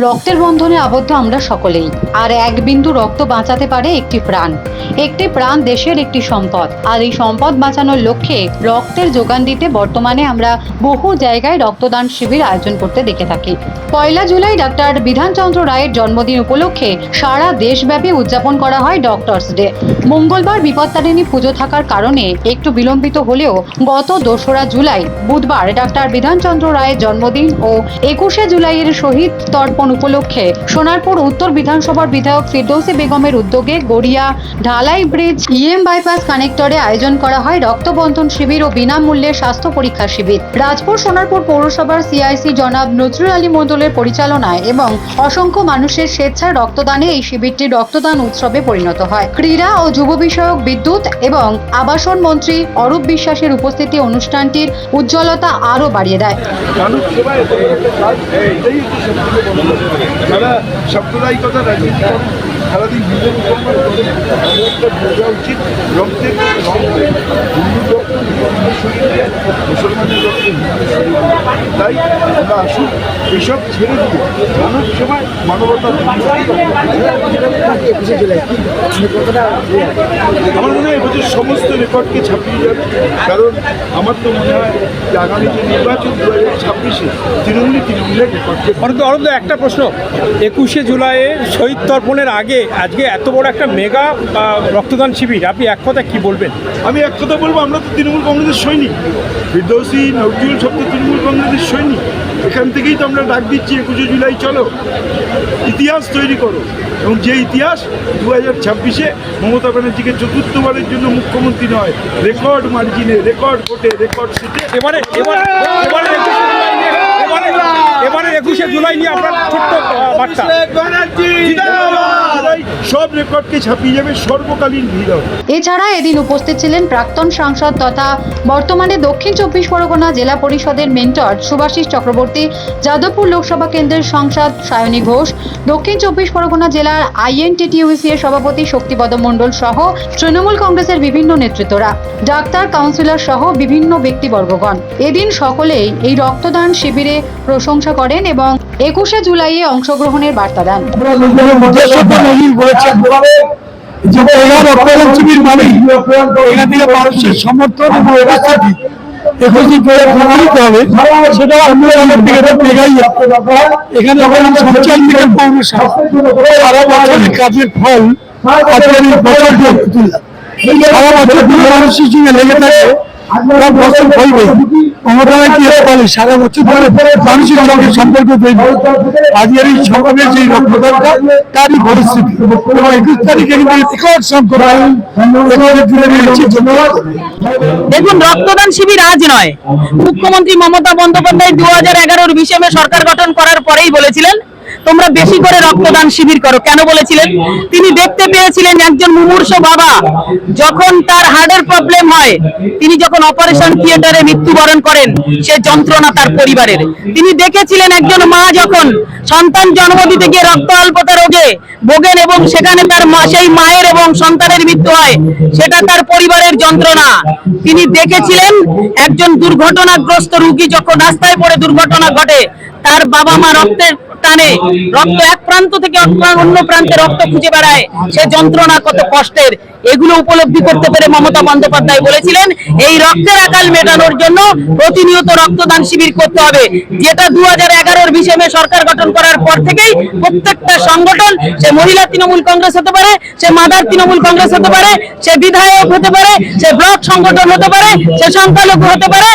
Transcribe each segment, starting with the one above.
রক্তের বন্ধনে আবদ্ধ আমরা সকলেই। আর এক বিন্দু রক্ত বাঁচাতে পারে একটি প্রাণ। একটি প্রাণ দেশের একটি সম্পদ। আর এই সম্পদ বাঁচানোর লক্ষ্যে রক্তের যোগান দিতে বর্তমানে আমরা বহু জায়গায় রক্তদান শিবির আয়োজন করতে দেখে থাকি। পয়লা জুলাই ডাক্তার বিধানচন্দ্র রায়ের জন্মদিন উপলক্ষে সারা দেশব্যাপী উদযাপন করা হয় ডক্টরস ডে। মঙ্গলবার বিপত্তারিণী পুজো থাকার কারণে একটু বিলম্বিত হলেও গত দোসরা জুলাই, বুধবার ডাক্তার বিধানচন্দ্র রায়ের জন্মদিন ও একুশে জুলাইয়ের শহীদ তর্পণ উপলক্ষে সোনারপুর উত্তর বিধানসভার বিধায়ক ফিরদৌসি বেগমের উদ্যোগে গড়িয়া ঢালাই ব্রিজ ইএম বাইপাস কানেক্টরে আয়োজন করা হয় রক্তবন্ধন শিবির ও বিনামূল্যে স্বাস্থ্য পরীক্ষা শিবির। রাজপুর সোনারপুর পৌরসভার সিআইসি জনাব নজরুল আলী মণ্ডলের পরিচালনায় এবং অসংখ্য মানুষের স্বেচ্ছায় রক্তদানে এই শিবিরটি রক্তদান উৎসবে পরিণত হয়। ক্রীড়া ও যুব বিষয়ক বিদ্যুৎ এবং আবাসন মন্ত্রী অরূপ বিশ্বাসের উপস্থিতি অনুষ্ঠানটির উজ্জ্বলতা আরও বাড়িয়ে দেয়। বড় কথা। সারাদিন উপর একটা বোঝা উচিত, রক্তের রং নেই। হিন্দু রক্ত হিন্দু শরীরে মুসলমানের রক্ত হিন্দু তাই আমরা আসুন এইসব ছেড়ে দিয়ে মানব সেবায় মানবতার আমার মনে হয় এবছর সমস্ত রেকর্ডকে ছাপিয়ে যাবে, কারণ আমার তো মনে হয় যে আগামী যে নির্বাচন দু হাজার ছাব্বিশে, তৃণমূলই তৃণমূলের রেকর্ডকে অরুণ একটা প্রশ্ন। একুশে জুলাইয়ে শহীদ তর্পণের আগে আজকে এত বড় একটা মেগা রক্তদান শিবির আপনি এক কথা কি বলবেন আমি এক কথা বলব আমরা তো তৃণমূল কংগ্রেসের সৈনিক ফিরদৌসি নজরুল সব তো তৃণমূল কংগ্রেসের সৈনিক এখান থেকেই তো আমরা ডাক দিচ্ছি একুশে জুলাই চলো ইতিহাস তৈরি করো এবং যে ইতিহাস দু হাজার ছাব্বিশে মমতা ব্যানার্জিকে চতুর্থবারের জন্য মুখ্যমন্ত্রী নয় রেকর্ড মার্জিনে রেকর্ড কোর্টে রেকর্ড সিটে এবারে এবারে এবারে একুশে জুলাই নিয়ে আপনার ছোট্ট বার্তা। সব রেকর্ডকে ছাপিয়ে যাবে সর্বকালীন ভিড় এছাড়া এদিন উপস্থিত ছিলেন প্রাক্তন সাংসদ তথা বর্তমানে দক্ষিণ চব্বিশ পরগনা জেলা পরিষদের মেন্টর সুভাষিস চক্রবর্তী যাদবপুর লোকসভা কেন্দ্রের সাংসদ সায়নী ঘোষ দক্ষিণ চব্বিশ পরগনা জেলার আইএনটিটিউসি এর সভাপতি শক্তিপদ মণ্ডল সহ তৃণমূল কংগ্রেসের বিভিন্ন নেতৃত্বরা ডাক্তার কাউন্সিলর সহ বিভিন্ন ব্যক্তিবর্গগণ। এদিন সকলেই এই রক্তদান শিবিরে প্রশংসা করেন এবং একুশে জুলাইয়ে অংশগ্রহণের বার্তা দেন। কাজের ফল মানুষের সঙ্গে লেগে থাকে। সব বছর বলবে মমতা ব্যানার্জি এর ফলে সারা বছর ধরে মানুষের সঙ্গে সম্পর্ক তৈরি আজকের এই সমাবেশ যে রক্তদানটা তারই পরিস্থিতি। এবং একুশ তারিখে কিন্তু রেকর্ড সংখ্যক রেকর্ডের জুড়ে রয়েছে ধন্যবাদ দেখুন রক্তদান শিবির আজ নয়। মুখ্যমন্ত্রী মমতা বন্দ্যোপাধ্যায় দু হাজার এগারোর বিশে সরকার গঠন করার পরেই বলেছিলেন তোমরা বেশি করে রক্তদান শিবির করো। কেন বলেছিলেন? তিনি দেখতে পেয়েছিলেন একজন মুমূর্ষ বাবা। যখন তার হার্টের প্রবলেম হয়, তিনি যখন অপারেশন থিয়েটারে মৃত্যুবরণ করেন, সে যন্ত্রণা তার পরিবারের। তিনি দেখেছিলেন একজন মা যখন সন্তান জন্ম দিতে গিয়ে রক্ত অল্পতা রোগে ভোগেন এবং সেখানে তার সেই মায়ের এবং সন্তানের মৃত্যু হয়, সেটা তার পরিবারের যন্ত্রণা। তিনি দেখেছিলেন একজন দুর্ঘটনাগ্রস্ত রোগী যখন রাস্তায় পড়ে দুর্ঘটনা ঘটে তার বাবা মা রক্তের টানে, রক্ত এক প্রান্ত থেকে অন্য প্রান্তে রক্ত খুঁজে বেড়ায়। সে যন্ত্রণা কত কষ্টের। এগুলো উপলব্ধি করতে পেরে মমতা বন্দ্যোপাধ্যায় বলেছিলেন, এই রক্তের আকাল মেটানোর জন্য প্রতিনিয়ত রক্তদান শিবির করতে হবে। যেটা দু হাজার এগারোর মে সরকার গঠন করার পর থেকেই প্রত্যেকটা সংগঠন, সে মহিলা তৃণমূল কংগ্রেস হতে পারে, সে মাদার তৃণমূল কংগ্রেস হতে পারে, সে বিধায়ক হতে পারে, সে ব্লক সংগঠন হতে পারে, সে সংখ্যালঘু হতে পারে,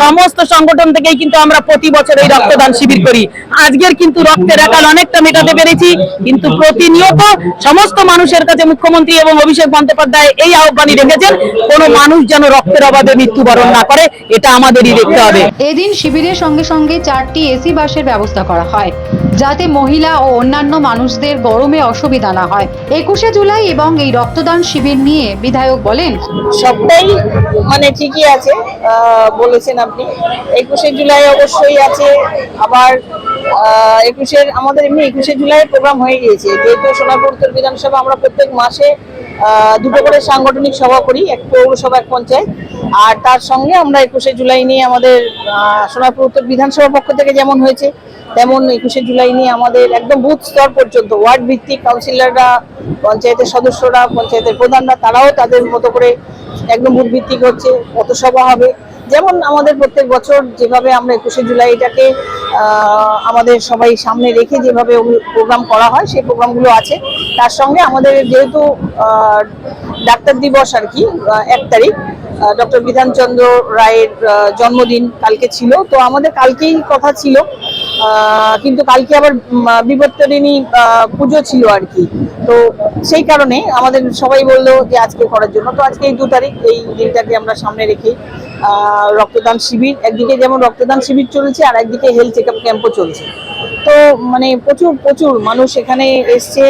সমস্ত সংগঠন থেকেই কিন্তু আমরা প্রতি বছর এই রক্তদান শিবির করি। আজকের কিন্তু রক্তের আকাল অনেকটা মেটাতে পেরেছি। কিন্তু প্রতিনিয়ত সমস্ত মানুষের কাছে মুখ্যমন্ত্রী এবং অভিষেক বন্দ্যোপাধ্যায় এই আহ্বানই রেখেছেন কোনো মানুষ যেন রক্তের অভাবে মৃত্যুবরণ না করে এটা আমাদেরই দেখতে হবে। এদিন শিবিরের সঙ্গে সঙ্গে চারটি এসি বাসের ব্যবস্থা করা হয় যাতে মহিলা ও অন্যান্য মানুষদের গরমে অসুবিধা না হয়। একুশে জুলাই এবং এই রক্তদান শিবির নিয়ে বিধায়ক বলেন সবটাই মানে ঠিকই আছে আহ, বলেছেন আপনি। একুশে জুলাই অবশ্যই আছে আবার আহ, একুশের আমাদের এমনি একুশে জুলাই প্রোগ্রাম হয়ে গিয়েছে। যেহেতু সোনাপুর উত্তর বিধানসভা আমরা প্রত্যেক মাসে দুটো করে সাংগঠনিক সভা করি এক পৌরসভা এক পঞ্চায়েত। আর তার সঙ্গে আমরা একুশে জুলাই নিয়ে আমাদের আহ, সোনারপুর উত্তর বিধানসভার পক্ষ থেকে যেমন হয়েছে তেমন একুশে জুলাই নিয়ে আমাদের একদম বুথ স্তর পর্যন্ত ওয়ার্ড ভিত্তিক কাউন্সিলররা পঞ্চায়েতের সদস্যরা পঞ্চায়েতের প্রধানরা তারাও তাদের মতো করে একদম বুথ ভিত্তিক হচ্ছে পথসভা হবে। যেমন আমাদের প্রত্যেক বছর যেভাবে আমরা একুশে জুলাইটাকে আমাদের সবাই সামনে রেখে যেভাবে প্রোগ্রাম করা হয়, সেই প্রোগ্রামগুলো আছে। তার সঙ্গে আমাদের যেহেতু ডাক্তার দিবস আর কি এক তারিখ ডক্টর বিধানচন্দ্র রায়ের জন্মদিন কালকে ছিল। তো আমাদের কালকেই কথা ছিল। কিন্তু কালকে আবার বিবর্তরিণী পুজো ছিল আর কি। তো সেই কারণে আমাদের সবাই বলল যে আজকে করার জন্য। তো আজকে এই দু তারিখ, এই দিনটাকে আমরা সামনে রেখে রক্তদান শিবির। একদিকে যেমন রক্তদান শিবির চলছে, আর একদিকে হেলথ চেক আপ ক্যাম্পও চলছে। তো মানে প্রচুর প্রচুর মানুষ এখানে এসছে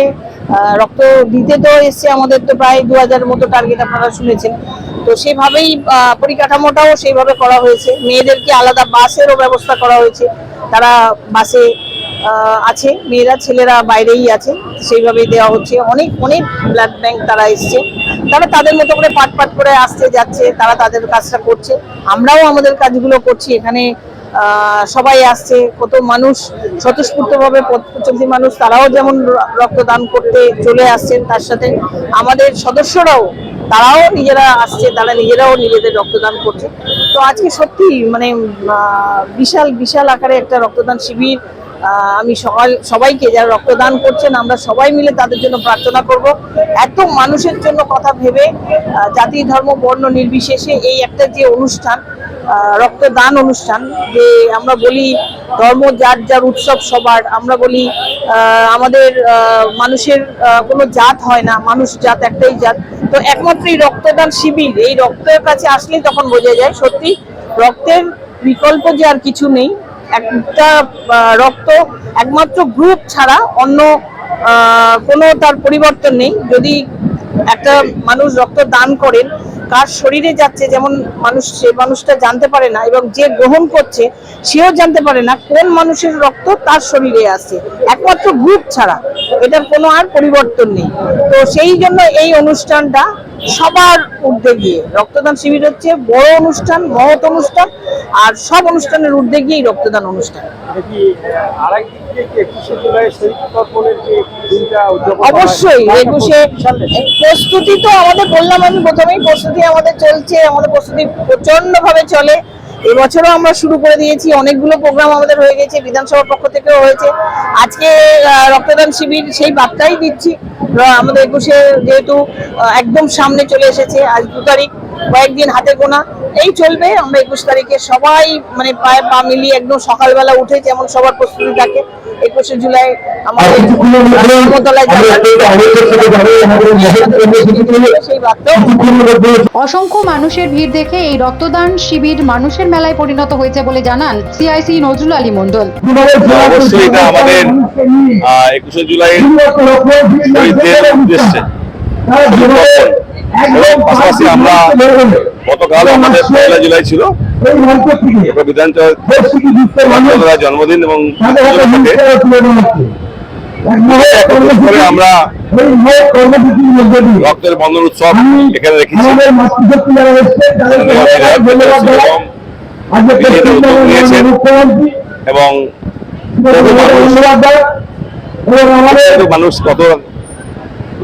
রক্ত দিতে তো এসছে আমাদের তো প্রায় দু হাজার মতো টার্গেট আপনারা শুনেছেন। তো সেভাবেই পরিকাঠামোটাও সেইভাবে করা হয়েছে। মেয়েদেরকে আলাদা বাসেরও ব্যবস্থা করা হয়েছে। তারা বাসে আছে, মেয়েরা, ছেলেরা বাইরেই আছে, সেইভাবেই দেওয়া হচ্ছে। অনেক অনেক ব্লাড ব্যাংক তারা এসছে। তারা তাদের মতো করে পাট পাট করে আসছে যাচ্ছে, তারা তাদের কাজটা করছে। আমরাও আমাদের কাজগুলো করছি, এখানে সবাই আসছে, কত মানুষ, স্বতঃস্ফূর্তভাবে পথ মানুষ, তারাও যেমন রক্তদান করতে চলে আসছেন তার সাথে। আমাদের সদস্যরাও, তারাও নিজেরা আসছে, তারা নিজেরাও নিজেদের রক্তদান করছে। তো আজকে সত্যি মানে বিশাল বিশাল আকারে একটা রক্তদান শিবির আমি সকাল সবাইকে যারা রক্তদান করছেন, আমরা সবাই মিলে তাদের জন্য প্রার্থনা করব। এত মানুষের জন্য কথা ভেবে জাতি, ধর্ম, বর্ণ নির্বিশেষে এই একটা যে অনুষ্ঠান রক্তদান অনুষ্ঠান, যে আমরা বলি ধর্ম যার যার উৎসব সবার, আমরা বলি আমাদের মানুষের কোনো জাত হয় না, মানুষ জাত একটাই জাত। তো একমাত্র এই রক্তদান শিবির, এই রক্তের কাছে আসলেই তখন বোঝা যায়, সত্যি, রক্তের বিকল্প যে আর কিছু নেই। একটা রক্ত একমাত্র গ্রুপ ছাড়া অন্য কোনো তার পরিবর্তন নেই। যদি একটা মানুষ রক্ত দান করেন, কার শরীরে যাচ্ছে, যেমন মানুষ, সে মানুষটা জানতে পারে না, এবং যে গ্রহণ করছে, সেও জানতে পারে না কোন মানুষের রক্ত তার শরীরে আসছে একমাত্র গ্রুপ ছাড়া। এটার কোনো আর পরিবর্তন নেই। তো সেই জন্য এই অনুষ্ঠানটা সবার ঊর্ধ্বে গিয়ে। রক্তদান শিবির হচ্ছে বড় অনুষ্ঠান মহৎ অনুষ্ঠান আর সব অনুষ্ঠানের ঊর্ধ্বে গিয়েই রক্তদান অনুষ্ঠান। অবশ্যই একুশে প্রস্তুতি তো আমাদের বললাম আমি প্রথমেই প্রস্তুতি আমাদের চলছে আমাদের প্রস্তুতি প্রচণ্ড ভাবে চলে। এবছরও আমরা শুরু করে দিয়েছি। অনেকগুলো প্রোগ্রাম আমাদের হয়ে গেছে, বিধানসভার পক্ষ থেকেও হয়েছে। আজকে রক্তদান শিবির, সেই বার্তাই দিচ্ছি। আমাদের একুশে যেহেতু একদম সামনে চলে এসেছে, আজ দু তারিখ, কয়েকদিন হাতে গোনা। এই চলবে আমরা একুশ তারিখে সবাই মানে পায়ে পা মিলিয়ে একদম সকালবেলা উঠে যেমন সবার প্রস্তুতি থাকে একুশে জুলাই আমাদের অসংখ্য মানুষের ভিড় দেখে এই রক্তদান শিবির মানুষের মেলায় পরিণত হয়েছে বলে জানান সিআইসি নজরুল আলী মন্ডল অবশ্যই এটা আমাদের একুশে জুলাই উদ্দেশ্যে। পাশাপাশি আমরা গতকাল আমাদের পয়লা জুলাই ছিল। বিধানচন্দ্র জন্মদিন এবং আমরা রক্তের বন্ধন উৎসব এখানে রেখেছি। এবং মানুষ কত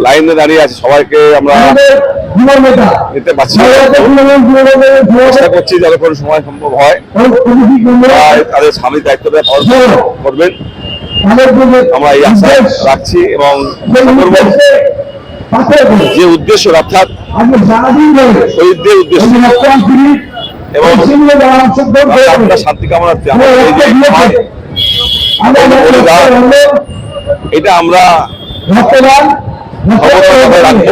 লাইনে দাঁড়িয়ে আছে সবাইকে আমরা নিতে পারছি চেষ্টা করছি যতক্ষণ সময় সম্ভব হয়। তাদের স্বামী দায়িত্বটা করবেন। আমরা এই আশা রাখছি এবং যে উদ্দেশ্য অর্থাৎ শহীদদের উদ্দেশ্য। এবং আমরা শান্তি কামনার্থে এটা আমরা রাখব।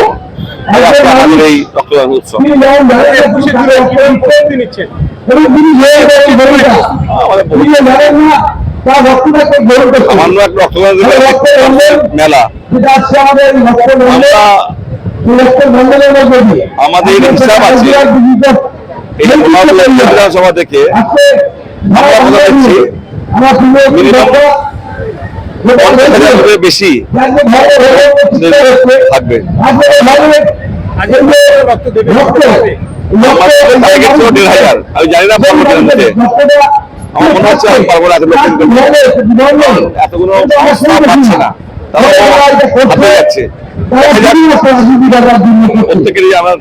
আমাদের হিসাব আছে এই বিধানসভা থেকে আমরা কথা দিচ্ছি মিনিমাম পঞ্চাশ হাজার বেশি থাকবে আমি জানি না পারব আমার মনে হচ্ছে আমি পারব না এত লোক কিন্তু এতগুলো পাচ্ছে না হাতে যাচ্ছে প্রত্যেকেরই আমার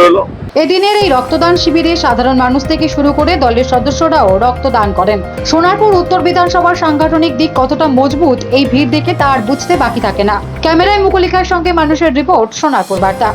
রইল এদিনের এই রক্তদান শিবিরে সাধারণ মানুষ থেকে শুরু করে দলের সদস্যরাও রক্তদান করেন। সোনারপুর উত্তর বিধানসভার সাংগঠনিক দিক কতটা মজবুত, এই ভিড় দেখে তার বুঝতে বাকি থাকে না। ক্যামেরায় মুকুলিকার সঙ্গে মানুষের রিপোর্ট, সোনারপুর বার্তা।